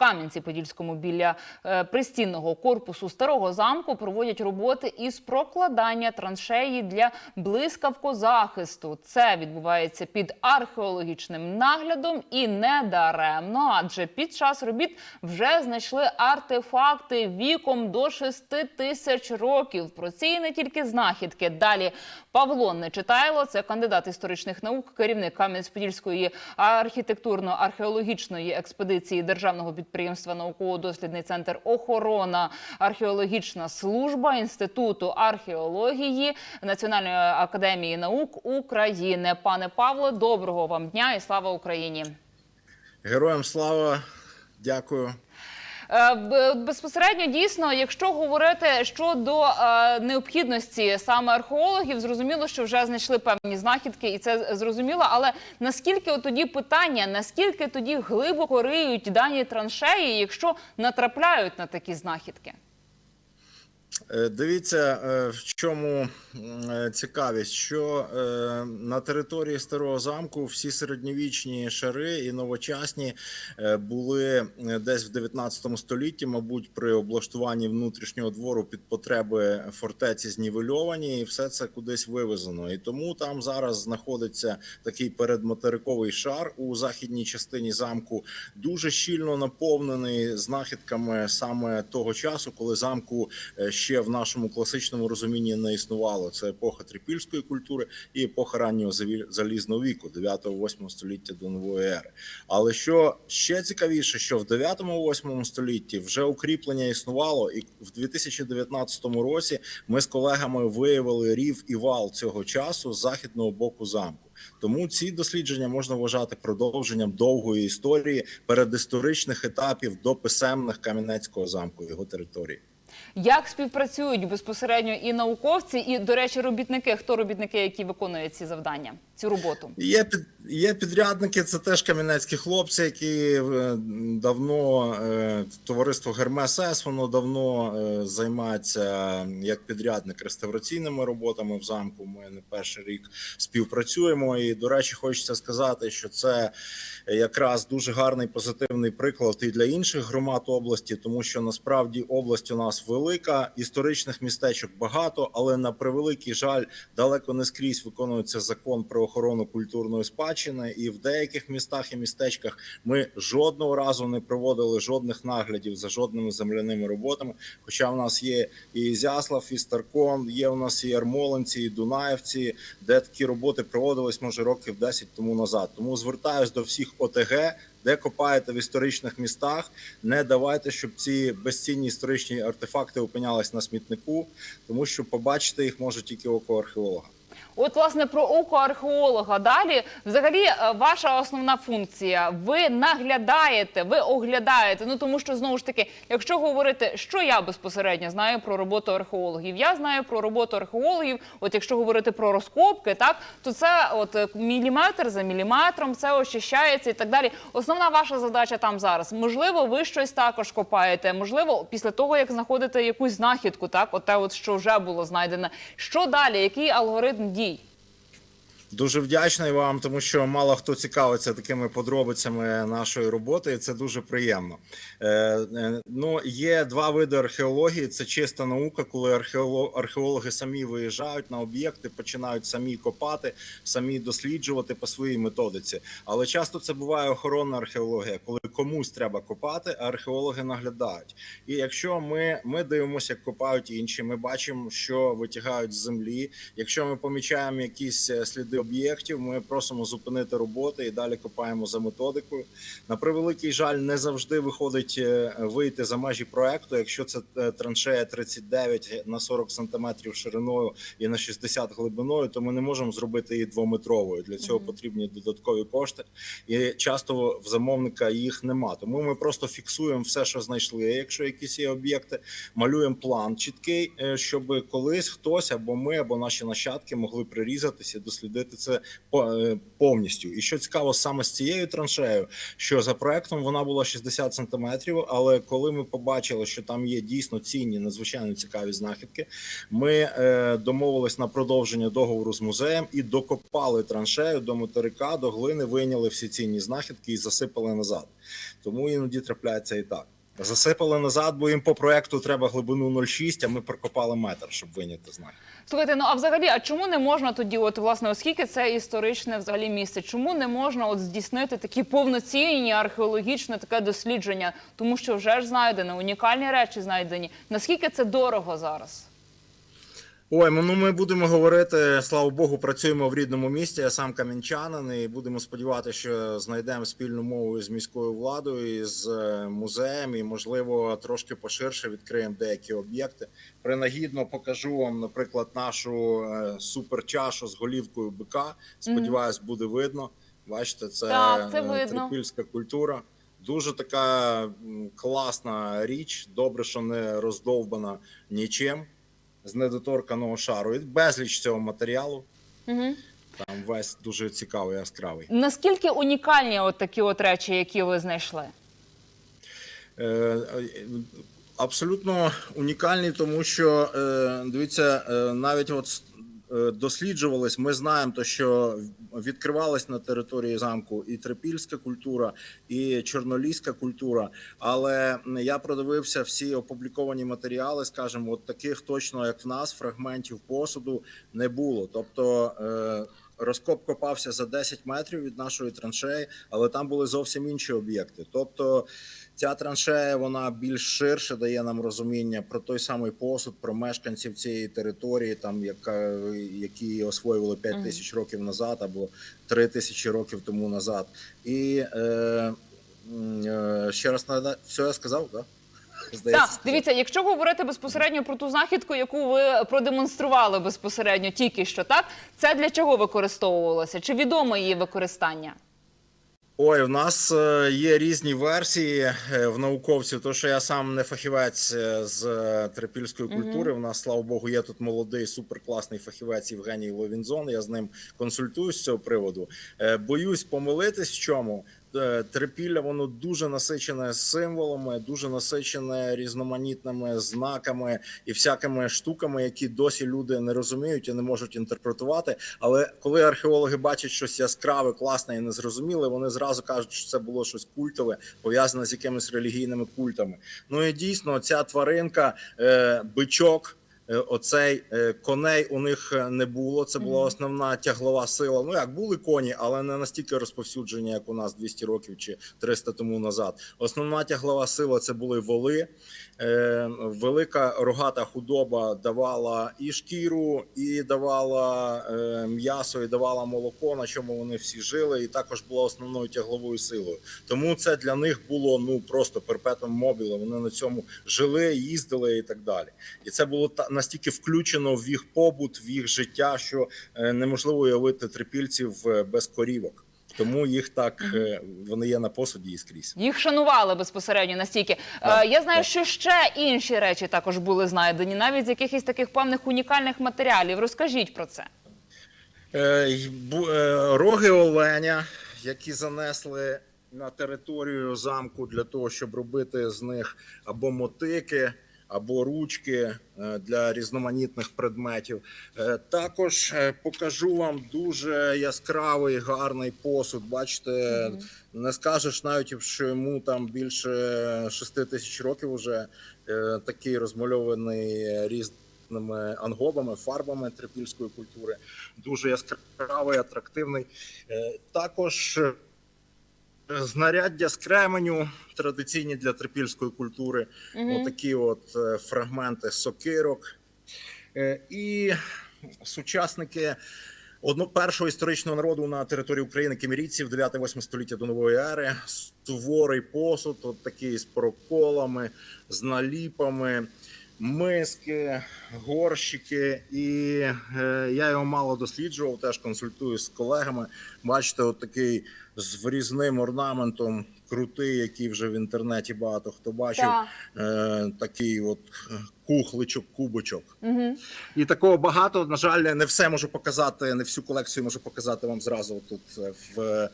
Кам'янці-Подільському біля е, пристінного корпусу старого замку проводять роботи із прокладання траншеї для блискавкозахисту. Це відбувається під археологічним наглядом і не даремно, адже під час робіт вже знайшли артефакти віком до 6 тисяч років. Про ці і не тільки знахідки. Далі Павло Нечитайло, це кандидат історичних наук, керівник Кам'янець-Подільської архітектурно-археологічної експедиції державного підприємства науково-дослідний центр охорона археологічна служба інституту археології Національної академії наук України. Пане Павло, доброго вам дня і слава Україні. Героям слава, дякую. Е, Безпосередньо дійсно, якщо говорити щодо е, необхідності саме археологів, зрозуміло, що вже знайшли певні знахідки, і це зрозуміло. Але наскільки тоді питання, наскільки тоді глибоко риють дані траншеї, якщо натрапляють на такі знахідки? Е, Дивіться, е, в чому е, цікавість, що на території старого замку всі середньовічні шари і новочасні були десь в 19 столітті, мабуть, при облаштуванні внутрішнього двору під потреби фортеці знівельовані, і все це кудись вивезено. І тому там зараз знаходиться такий передматериковий шар у західній частині замку, дуже щільно наповнений знахідками саме того часу, коли замку е, ще в нашому класичному розумінні не існувало. Це епоха трипільської культури і епоха раннього залізного віку, 9-8 століття до нової ери. Але що ще цікавіше, що в 9-8 столітті вже укріплення існувало, і в 2019 році ми з колегами виявили рів і вал цього часу з західного боку замку. Тому ці дослідження можна вважати продовженням довгої історії передісторичних етапів до писемних Кам'янецького замку його території. Як співпрацюють безпосередньо і науковці, і, до речі, робітники? Хто робітники, які виконують ці завдання, цю роботу? Є під є підрядники, це теж кам'янецькі хлопці, які е, давно е, товариство Гермес воно давно е, займається як підрядник реставраційними роботами в замку. Ми не перший рік співпрацюємо. І до речі, хочеться сказати, що це якраз дуже гарний позитивний приклад і для інших громад області, тому що насправді область у нас велика, історичних містечок багато, але на превеликий жаль, далеко не скрізь виконується закон про охорону культурної спадщини, і в деяких містах і містечках ми жодного разу не проводили жодних наглядів за жодними земляними роботами. Хоча в нас є і Зяслав, і Старкон, є у нас і Ярмолинці, і Дунаївці, де такі роботи проводились може років 10 тому назад. Тому звертаюсь до всіх ОТГ. Де копаєте в історичних містах, не давайте, щоб ці безцінні історичні артефакти опинялись на смітнику, тому що побачити їх може тільки око археолога. От, власне, про око археолога. Далі, взагалі, е, ваша основна функція. Ви наглядаєте, ви оглядаєте. Ну тому що знову ж таки, якщо говорити, що я безпосередньо знаю про роботу археологів, я знаю про роботу археологів. От якщо говорити про розкопки, так то це от е, міліметр за міліметром, це очищається і так далі. Основна ваша задача там зараз. Можливо, ви щось також копаєте. Можливо, після того як знаходите якусь знахідку, так, от те, от що вже було знайдено. Що далі? Який алгоритм дій? Дуже вдячний вам, тому що мало хто цікавиться такими подробицями нашої роботи, і це дуже приємно. Е, е, ну, є два види археології: це чиста наука, коли археоло- археологи самі виїжджають на об'єкти, починають самі копати, самі досліджувати по своїй методиці. Але часто це буває охоронна археологія, коли комусь треба копати, а археологи наглядають. І якщо ми, ми дивимося, як копають інші, ми бачимо, що витягають з землі. Якщо ми помічаємо якісь е, сліди об'єктів, ми просимо зупинити роботи і далі копаємо за методикою. На превеликий жаль, не завжди виходить е, вийти за межі проекту. Якщо це е, траншея 39 на 40 сантиметрів шириною і на 60 глибиною, то ми не можемо зробити її двометровою. Для цього потрібні додаткові кошти, і часто в замовника їх нема. Тому ми просто фіксуємо все, що знайшли. Якщо якісь є об'єкти, малюємо план чіткий, е, щоб колись хтось або ми, або наші нащадки могли прирізатися, і дослідити робити це е, повністю. І що цікаво, саме з цією траншею, що за проектом вона була 60 сантиметрів. Але коли ми побачили, що там є дійсно цінні, надзвичайно цікаві знахідки, ми е, домовились на продовження договору з музеєм і докопали траншею до материка, до глини, вийняли всі цінні знахідки і засипали назад. Тому іноді трапляється і так. Засипали назад, бо їм по проекту треба глибину 0,6, а ми прокопали метр, щоб виняти знак. Слухайте, ну а взагалі, а чому не можна тоді, от власне, оскільки це історичне взагалі місце, чому не можна от здійснити такі повноцінні археологічне таке дослідження? Тому що вже ж знайдено унікальні речі знайдені. Наскільки це дорого зараз? Ой, ну ми будемо говорити, слава Богу, працюємо в рідному місті. Я сам кам'янчанин, і будемо сподіватися, що знайдемо спільну мову з міською владою, і з е, музеєм, і можливо трошки поширше відкриємо деякі об'єкти. Принагідно покажу вам, наприклад, нашу е, суперчашу з голівкою бика. Сподіваюсь, буде видно. Бачите, це, Так, це е, видно. трипільська культура. Дуже така класна річ. Добре, що не роздовбана нічим з недоторканого шару. І безліч цього матеріалу. Угу. Там весь дуже цікавий, яскравий. Наскільки унікальні от такі от речі, які ви знайшли? Е, Абсолютно унікальні, тому що е, дивіться, е, навіть от е, досліджувались. Ми знаємо, то що відкривалась на території замку і трипільська культура, і чорноліська культура. Але я продивився всі опубліковані матеріали. скажімо, от таких точно як в нас фрагментів посуду не було. Тобто. е, Розкоп копався за 10 метрів від нашої траншеї, але там були зовсім інші об'єкти. Тобто ця траншея вона більш ширше дає нам розуміння про той самий посуд, про мешканців цієї території, там яка які освоювали 5 тисяч років назад або 3 тисячі років тому назад. І е, е, ще раз нагадаю, все я сказав, так? Здається, Так, дивіться, якщо говорити безпосередньо про ту знахідку, яку ви продемонстрували безпосередньо тільки що, так це для чого використовувалося? Чи відомо її використання? Ой, у нас е, є різні версії е, в науковців. То що я сам не фахівець е, з трипільської культури. У нас, слава Богу, є тут молодий суперкласний фахівець Євгеній Ловінзон. Я з ним консультуюсь з цього приводу. Боюсь помилитись в чому. Е, Трипілля воно дуже насичене символами, дуже насичене різноманітними знаками і всякими штуками, які досі люди не розуміють і не можуть інтерпретувати. Але коли археологи бачать щось яскраве, класне і незрозуміле, вони зразу кажуть, що це було щось культове, пов'язане з якимись релігійними культами. Ну і дійсно, ця тваринка, е, бичок. Е, Оцей е, коней у них е, не було. Це була основна тяглова сила. Ну як були коні, але не настільки розповсюджені, як у нас 200 років чи 300 тому назад. Основна тяглова сила це були воли. Велика рогата худоба давала і шкіру, і давала м'ясо, і давала молоко, на чому вони всі жили, і також була основною тягловою силою. Тому це для них було ну просто перпетом мобіле. Вони на цьому жили, їздили і так далі. І це було та настільки включено в їх побут, в їх життя, що е, неможливо уявити трипільців е, без корівок. Тому їх так е, вони є на посуді і скрізь. Їх шанували безпосередньо настільки. Так, я знаю, так. що ще інші речі також були знайдені, навіть з якихось таких певних унікальних матеріалів. Розкажіть про це. Роги оленя, які занесли на територію замку для того, щоб робити з них або мотики, або ручки е, для різноманітних предметів. Е, Також е, покажу вам дуже яскравий гарний посуд. Бачите, не скажеш навіть, що йому там більше 6 тисяч років вже такий розмальований різними ангобами, фарбами трипільської культури. Дуже яскравий, атрактивний. Також знаряддя з кременю традиційні для трипільської культури. Отакі от е, фрагменти сокирок. Е, І сучасники одно першого історичного народу на території України кемерійців 9-8 століття до нової ери. Суворий посуд, от такий з проколами, з наліпами. Миски, горщики, і е, я його мало досліджував, теж консультуюсь з колегами. Бачите, от такий з врізним орнаментом крутий, який вже в інтернеті багато хто бачив. Так. Е, такий от е, кухличок, кубочок. Угу. І такого багато. На жаль, не все можу показати, не всю колекцію можу показати вам зразу тут е, в,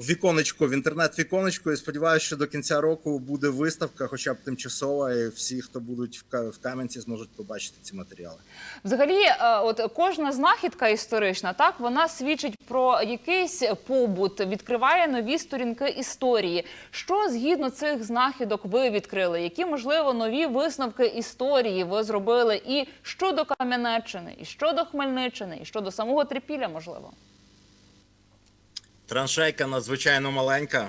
в віконечку, в інтернет-віконечку. І сподіваюся, що до кінця року буде виставка, хоча б тимчасова, і всі, хто будуть в Ка- Кам'янці, зможуть побачити ці матеріали. Взагалі, е, от кожна знахідка історична, так вона свідчить про якийсь побут, відкриває нові сторінки історії. Що згідно цих знахідок ви відкрили? Які можливо нові висновки історії ви зробили і щодо Кам'янеччини, і щодо Хмельниччини, і щодо самого Трипілля, можливо? Траншейка надзвичайно маленька.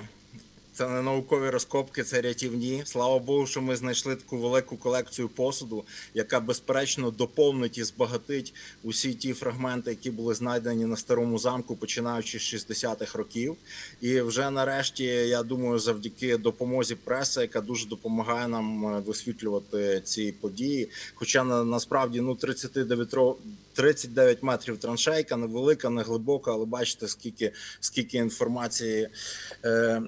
Це не наукові розкопки, це рятівні. Слава Богу, що ми знайшли таку велику колекцію посуду, яка безперечно доповнить і збагатить усі ті фрагменти, які були знайдені на старому замку, починаючи з 60-х років. І вже нарешті, я думаю, завдяки допомозі преси, яка дуже допомагає нам е, висвітлювати ці події. Хоча на, насправді ну 39 ро- 39 метрів траншейка, невелика, не глибока, але бачите, скільки, скільки інформації. Е,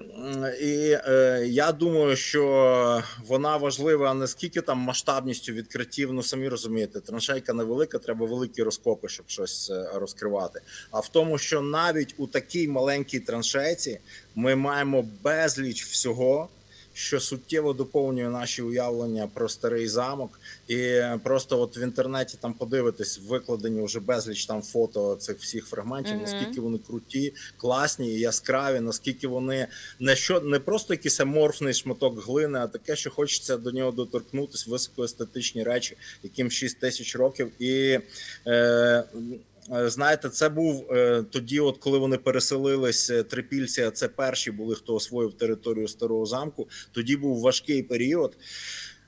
і е, я думаю, що вона важлива не скільки там масштабністю відкриттів. Ну самі розумієте, траншейка невелика, треба великі розкопи, щоб щось е, розкривати. А в тому, що навіть у такій маленькій траншейці ми маємо безліч всього. Що суттєво доповнює наші уявлення про старий замок, і просто от в інтернеті там подивитись, викладені вже безліч там фото цих всіх фрагментів, Мгм. наскільки вони круті, класні, яскраві, наскільки вони не що не просто якийсь аморфний шматок глини, а таке, що хочеться до нього доторкнутися, високоестетичні речі, яким 6 тисяч років. І е, знаєте, це був е, тоді, от коли вони переселились е, трипільці, це перші були, хто освоїв територію старого замку. Тоді був важкий період.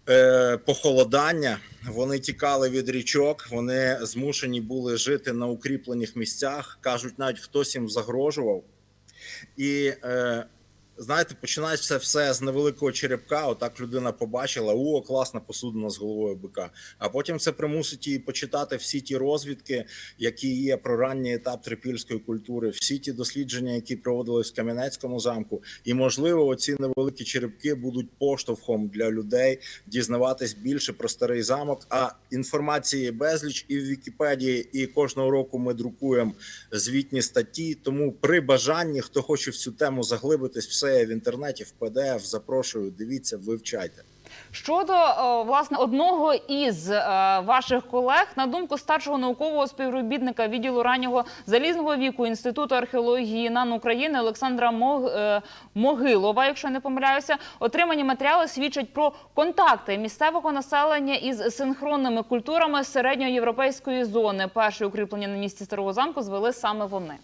е, Похолодання, вони тікали від річок, вони змушені були жити на укріплених місцях. кажуть, навіть хтось їм загрожував. І е, знаєте, починається все з невеликого черепка. Отак людина побачила: о, класна посудина з головою бика. А потім це примусить її почитати всі ті розвідки, які є про ранній етап трипільської культури, всі ті дослідження, які проводились в Кам'янецькому замку. І можливо, оці невеликі черепки будуть поштовхом для людей дізнаватись більше про старий замок. А інформації безліч і в Вікіпедії, і кожного року ми друкуємо звітні статті. Тому при бажанні, хто хоче в цю тему заглибитись, все є в інтернеті, в PDF, запрошую, дивіться, вивчайте. Щодо е, власне одного із е, ваших колег, на думку старшого наукового співробітника відділу раннього залізного віку інституту археології НАН України Олександра е, Могилова, якщо не помиляюся, отримані матеріали свідчать про контакти місцевого населення із синхронними культурами середньоєвропейської зони. Перше укріплення на місці старого замку звели саме вони.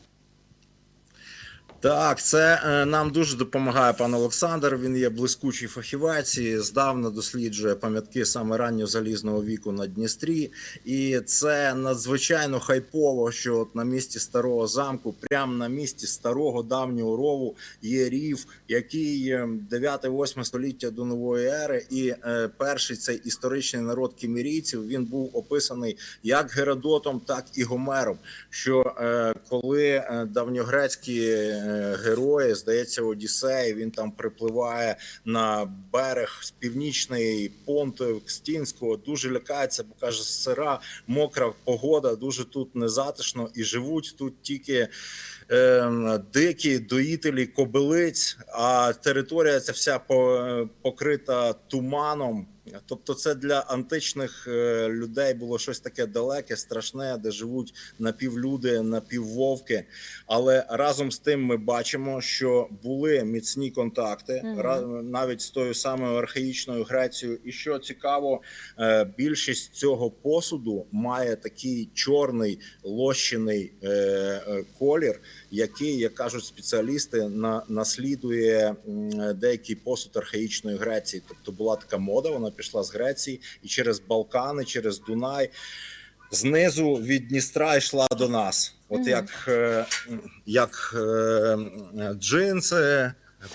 Так, це е, нам дуже допомагає пан Олександр. Він є блискучий фахівець здавна досліджує пам'ятки саме ранньо залізного віку на Дністрі. І це надзвичайно хайпово, що от на місці старого замку, прямо на місці старого давнього рову, є рів, який 9-8 століття до нової ери. І е, перший цей історичний народ кімірійців він був описаний як Геродотом, так і Гомером. Що е, коли е, давньогрецькі е, герої, здається, Одіссей, він там припливає на берег з північної понти Кстінського, дуже лякається, бо каже, сира, мокра погода, дуже тут незатишно, і живуть тут тільки е, дикі доїтелі кобилиць, а територія ця вся покрита туманом. Тобто, це для античних е, людей було щось таке далеке, страшне, де живуть напівлюди, напіввовки. Але разом з тим ми бачимо, що були міцні контакти ра- навіть з тою самою архаїчною Грецією. І що цікаво, е, більшість цього посуду має такий чорний лощений е, колір, який, як кажуть спеціалісти, наслідує деякий посуд архаїчної Греції. Тобто була така мода, вона пішла з Греції і через Балкани, через Дунай. Знизу від Дністра йшла до нас, от як, е, як е, джинси,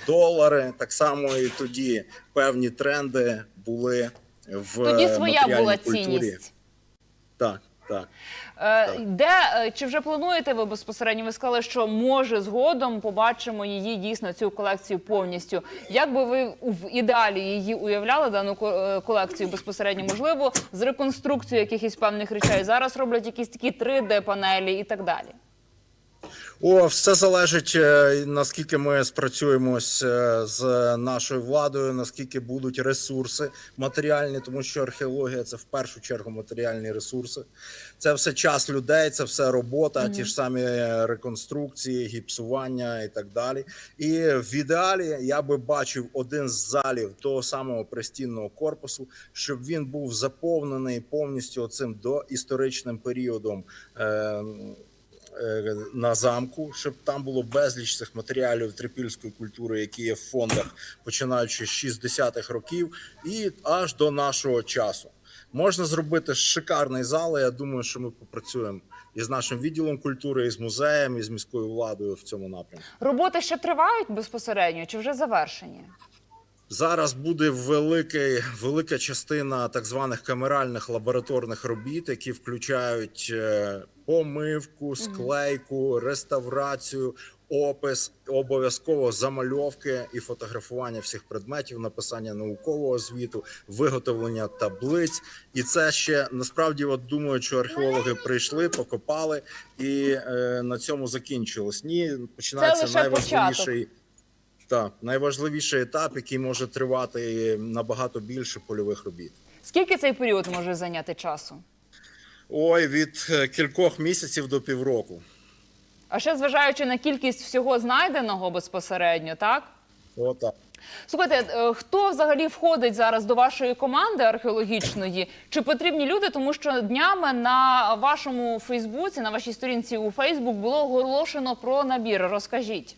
долари, так само і тоді певні тренди були в Тоді своя була культурі. цінність. Так. Так. Е, Де е, чи вже плануєте ви безпосередньо? Ви сказали, що може згодом побачимо її дійсно цю колекцію повністю. Як би ви в ідеалі її уявляли дану е, колекцію безпосередньо? Можливо, з реконструкцією якихось певних речей зараз роблять якісь такі 3D панелі і так далі. О, все залежить е, наскільки ми спрацюємось е, з нашою владою, наскільки будуть ресурси матеріальні, тому що археологія це в першу чергу матеріальні ресурси. Це все час людей, це все робота, ті ж самі реконструкції, гіпсування і так далі. І в ідеалі я би бачив один з залів того самого пристінного корпусу, щоб він був заповнений повністю цим доісторичним періодом. Е, на замку, щоб там було безліч цих матеріалів трипільської культури, які є в фондах, починаючи з 60-х років і аж до нашого часу. Можна зробити шикарний зал. і Я думаю, що ми попрацюємо і з нашим відділом культури, і з музеєм, і з міською владою в цьому напрямку. Роботи ще тривають безпосередньо чи вже завершені? Зараз буде великий, велика частина так званих камеральних лабораторних робіт, які включають е, помивку, склейку, реставрацію, опис, обов'язково замальовки і фотографування всіх предметів, написання наукового звіту, виготовлення таблиць. І це ще насправді, от думаю, що археологи прийшли, покопали і е, на цьому закінчилось. Ні, починається лише найважливіший. Так, найважливіший етап, який може тривати набагато більше польових робіт. Скільки цей період може зайняти часу? Ой, від е, кількох місяців до півроку. А ще зважаючи на кількість всього знайденого безпосередньо, так? Отак. Слухайте, е, хто взагалі входить зараз до вашої команди археологічної? Чи потрібні люди? Тому що днями на вашому Фейсбуці, на вашій сторінці у Фейсбук було оголошено про набір. Розкажіть.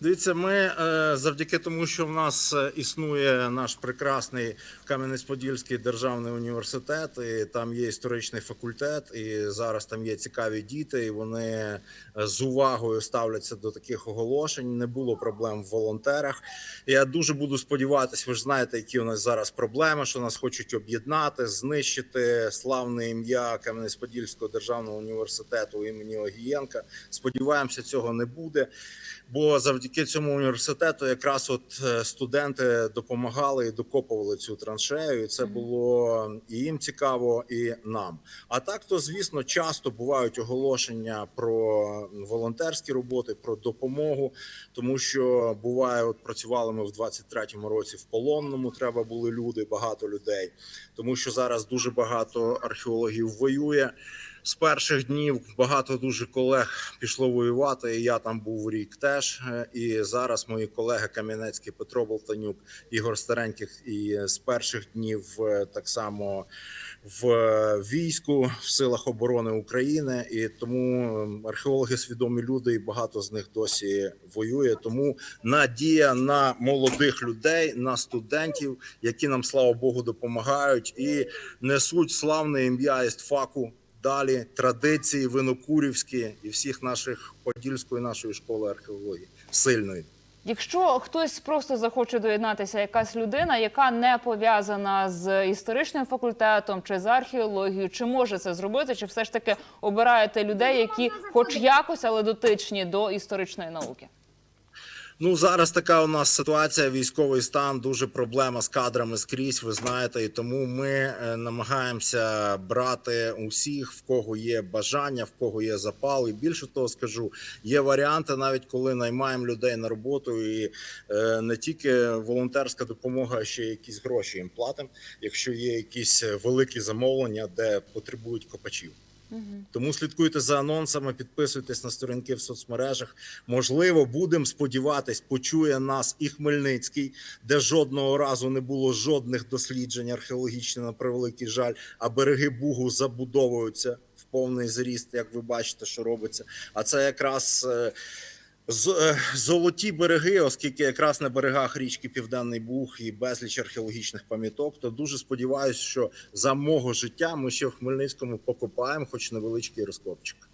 Дивіться, ми е, завдяки тому, що в нас е, існує наш прекрасний Кам'янець-Подільський державний університет, і там є історичний факультет, і зараз там є цікаві діти, і вони е, з увагою ставляться до таких оголошень. Не було проблем в волонтерах. Я дуже буду сподіватися, ви ж знаєте, які у нас зараз проблеми, що нас хочуть об'єднати, знищити славне ім'я Кам'янець-Подільського державного університету імені Огієнка. Сподіваємося, цього не буде. Бо завдяки цьому університету якраз от е, студенти допомагали і докопували цю траншею, і це було і їм цікаво, і нам. А так, то звісно, часто бувають оголошення про волонтерські роботи, про допомогу, тому що буває, от працювали ми в 23-му році в полонному. Треба були люди, багато людей, тому що зараз дуже багато археологів воює. З перших днів багато дуже колег пішло воювати. і Я там був рік теж. Е, І зараз мої колеги Кам'янецький, Петро Болтанюк, Ігор Стареньких, і з перших днів е, так само в е, війську в силах оборони України. І тому археологи свідомі люди, і багато з них досі воює. Тому надія на молодих людей, на студентів, які нам слава Богу допомагають і несуть славне ім'я істфаку далі традиції винокурівські і всіх наших подільської нашої школи археології сильної. Якщо хтось просто захоче доєднатися, якась людина, яка не пов'язана з історичним факультетом чи з археологією, чи може це зробити, чи все ж таки обираєте людей, які, хоч якось, але дотичні до історичної науки? Ну зараз така у нас ситуація, військовий стан, дуже проблема з кадрами скрізь. Ви знаєте, і тому ми е, намагаємося брати усіх, в кого є бажання, в кого є запал. І більше того скажу, є варіанти, навіть коли наймаємо людей на роботу, і е, не тільки волонтерська допомога, а ще якісь гроші їм платимо, якщо є якісь великі замовлення, де потребують копачів. Тому слідкуйте за анонсами, підписуйтесь на сторінки в соцмережах. Можливо, будемо сподіватись, почує нас і Хмельницький, де жодного разу не було жодних досліджень археологічних, на превеликий жаль, а береги Бугу забудовуються в повний зріст, як ви бачите, що робиться. А це якраз. Е, Золоті береги, оскільки якраз на берегах річки Південний Буг і безліч археологічних пам'яток, то дуже сподіваюся, що за мого життя ми ще в Хмельницькому покопаємо, хоч невеличкий розкопчик.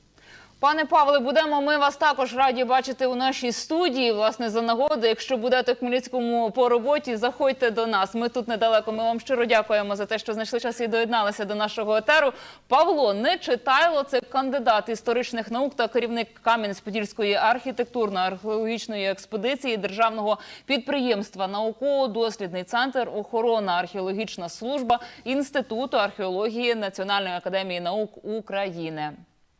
Пане Павле, будемо ми вас також раді бачити у нашій студії. Власне, за нагоди. Якщо будете в Хмельницькому по роботі, заходьте до нас. Ми тут недалеко. Ми вам щиро дякуємо за те, що знайшли час і доєдналися до нашого етеру. Павло Нечитайло – це кандидат історичних наук та керівник Кам'янець-Подільської архітектурно-археологічної експедиції державного підприємства науково-дослідний центр охорона археологічна служба інституту археології Національної академії наук України.